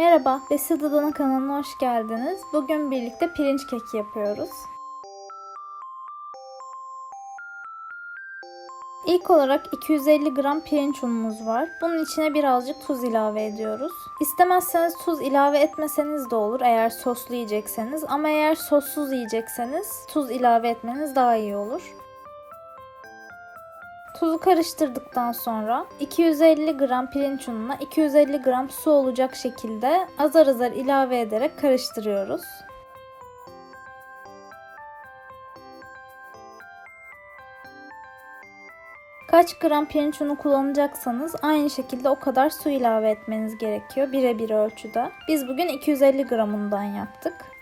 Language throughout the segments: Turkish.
Merhaba, Besil Dada'nın kanalına hoş geldiniz. Bugün birlikte pirinç keki yapıyoruz. İlk olarak 250 gram pirinç unumuz var. Bunun içine birazcık tuz ilave ediyoruz. İstemezseniz tuz ilave etmeseniz de olur eğer soslu yiyecekseniz. Ama eğer sossuz yiyecekseniz tuz ilave etmeniz daha iyi olur. Tuzu karıştırdıktan sonra 250 gram pirinç ununa 250 gram su olacak şekilde azar azar ilave ederek karıştırıyoruz. Kaç gram pirinç unu kullanacaksanız aynı şekilde o kadar su ilave etmeniz gerekiyor birebir ölçüde. Biz bugün 250 gram undan yaptık.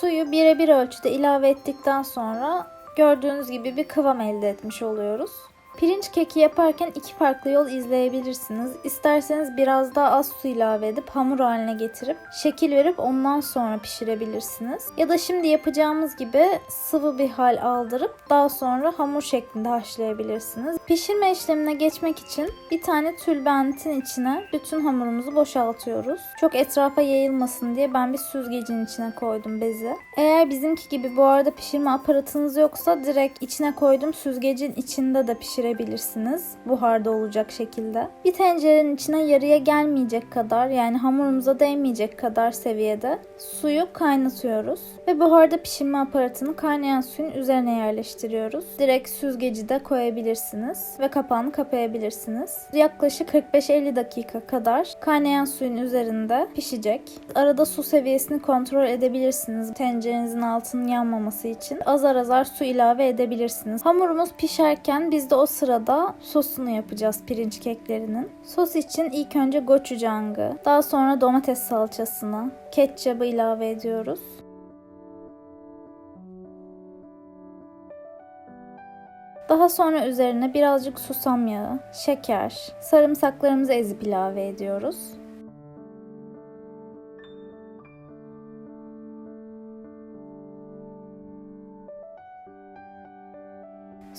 Suyu birebir ölçüde ilave ettikten sonra gördüğünüz gibi bir kıvam elde etmiş oluyoruz. Pirinç keki yaparken iki farklı yol izleyebilirsiniz. İsterseniz biraz daha az su ilave edip hamur haline getirip şekil verip ondan sonra pişirebilirsiniz. Ya da şimdi yapacağımız gibi sıvı bir hal aldırıp daha sonra hamur şeklinde haşlayabilirsiniz. Pişirme işlemine geçmek için bir tane tülbentin içine bütün hamurumuzu boşaltıyoruz. Çok etrafa yayılmasın diye ben bir süzgecin içine koydum bezi. Eğer bizimki gibi bu arada pişirme aparatınız yoksa direkt içine koydum süzgecin içinde de pişirebilirsiniz pişirebilirsiniz. Buharda olacak şekilde. Bir tencerenin içine yarıya gelmeyecek kadar yani hamurumuza değmeyecek kadar seviyede suyu kaynatıyoruz. Ve buharda pişirme aparatını kaynayan suyun üzerine yerleştiriyoruz. Direkt süzgeci de koyabilirsiniz ve kapağını kapayabilirsiniz. Yaklaşık 45-50 dakika kadar kaynayan suyun üzerinde pişecek. Arada su seviyesini kontrol edebilirsiniz. Tencerenizin altının yanmaması için azar azar su ilave edebilirsiniz. Hamurumuz pişerken biz de o sırada sosunu yapacağız pirinç keklerinin. Sos için ilk önce gochujang'ı, daha sonra domates salçasını, ketçabı ilave ediyoruz. Daha sonra üzerine birazcık susam yağı, şeker, sarımsaklarımızı ezip ilave ediyoruz.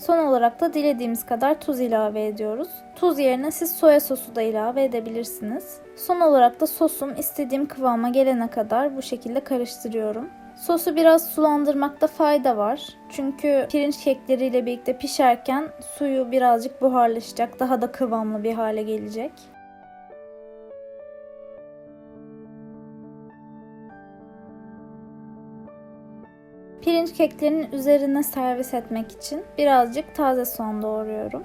Son olarak da dilediğimiz kadar tuz ilave ediyoruz. Tuz yerine siz soya sosu da ilave edebilirsiniz. Son olarak da sosum istediğim kıvama gelene kadar bu şekilde karıştırıyorum. Sosu biraz sulandırmakta fayda var. Çünkü pirinç kekleriyle birlikte pişerken suyu birazcık buharlaşacak, daha da kıvamlı bir hale gelecek. Pirinç keklerinin üzerine servis etmek için birazcık taze soğan doğruyorum.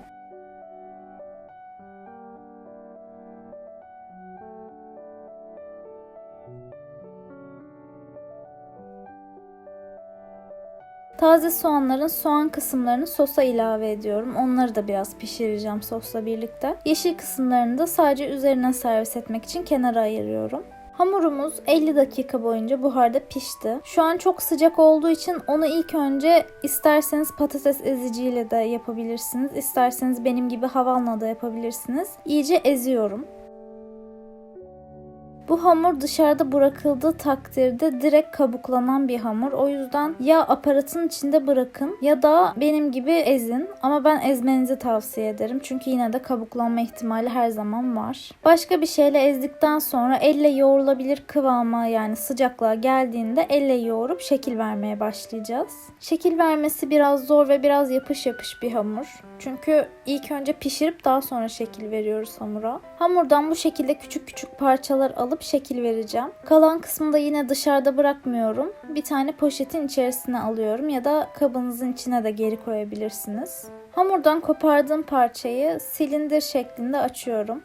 Taze soğanların soğan kısımlarını sosa ilave ediyorum. Onları da biraz pişireceğim sosla birlikte. Yeşil kısımlarını da sadece üzerine servis etmek için kenara ayırıyorum. Hamurumuz 50 dakika boyunca buharda pişti. Şu an çok sıcak olduğu için onu ilk önce isterseniz patates eziciyle de yapabilirsiniz. İsterseniz benim gibi havanla da yapabilirsiniz. İyice eziyorum. Bu hamur dışarıda bırakıldığı takdirde direkt kabuklanan bir hamur. O yüzden ya aparatın içinde bırakın ya da benim gibi ezin. Ama ben ezmenizi tavsiye ederim. Çünkü yine de kabuklanma ihtimali her zaman var. Başka bir şeyle ezdikten sonra elle yoğrulabilir kıvama yani sıcaklığa geldiğinde elle yoğurup şekil vermeye başlayacağız. Şekil vermesi biraz zor ve biraz yapış yapış bir hamur. Çünkü ilk önce pişirip daha sonra şekil veriyoruz hamura. Hamurdan bu şekilde küçük küçük parçalar alıp şekil vereceğim. Kalan kısmını da yine dışarıda bırakmıyorum. Bir tane poşetin içerisine alıyorum ya da kabınızın içine de geri koyabilirsiniz. Hamurdan kopardığım parçayı silindir şeklinde açıyorum.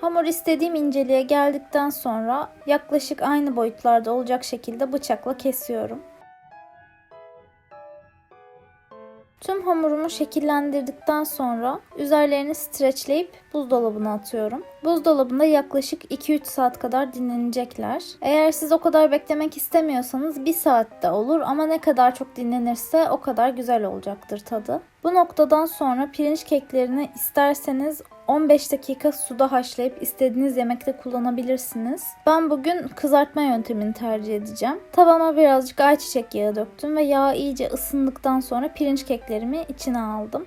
Hamur istediğim inceliğe geldikten sonra yaklaşık aynı boyutlarda olacak şekilde bıçakla kesiyorum. Hamurumu şekillendirdikten sonra üzerlerini streçleyip buzdolabına atıyorum. Buzdolabında yaklaşık 2-3 saat kadar dinlenecekler. Eğer siz o kadar beklemek istemiyorsanız 1 saatte olur ama ne kadar çok dinlenirse o kadar güzel olacaktır tadı. Bu noktadan sonra pirinç keklerini isterseniz 15 dakika suda haşlayıp istediğiniz yemekte kullanabilirsiniz. Ben bugün kızartma yöntemini tercih edeceğim. Tavama birazcık ayçiçek yağı döktüm ve yağ iyice ısındıktan sonra pirinç keklerimi içine aldım.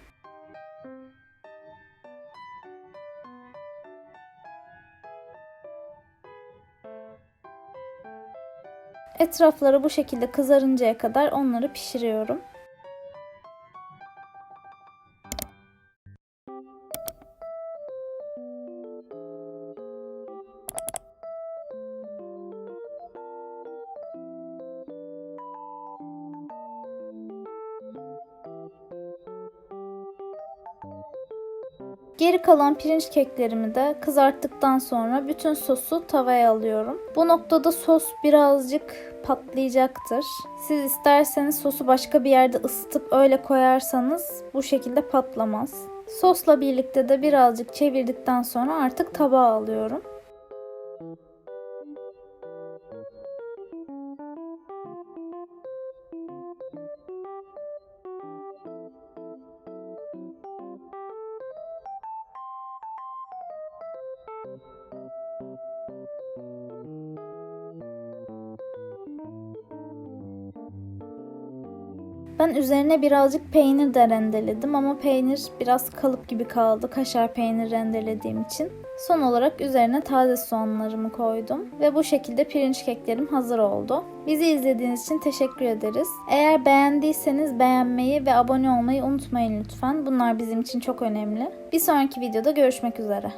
Etrafları bu şekilde kızarıncaya kadar onları pişiriyorum. Geri kalan pirinç keklerimi de kızarttıktan sonra bütün sosu tavaya alıyorum. Bu noktada sos birazcık patlayacaktır. Siz isterseniz sosu başka bir yerde ısıtıp öyle koyarsanız bu şekilde patlamaz. Sosla birlikte de birazcık çevirdikten sonra artık tabağa alıyorum. Ben üzerine birazcık peynir de rendeledim ama peynir biraz kalıp gibi kaldı kaşar peynir rendelediğim için. Son olarak üzerine taze soğanlarımı koydum ve bu şekilde pirinç keklerim hazır oldu. Bizi izlediğiniz için teşekkür ederiz. Eğer beğendiyseniz beğenmeyi ve abone olmayı unutmayın lütfen. Bunlar bizim için çok önemli. Bir sonraki videoda görüşmek üzere.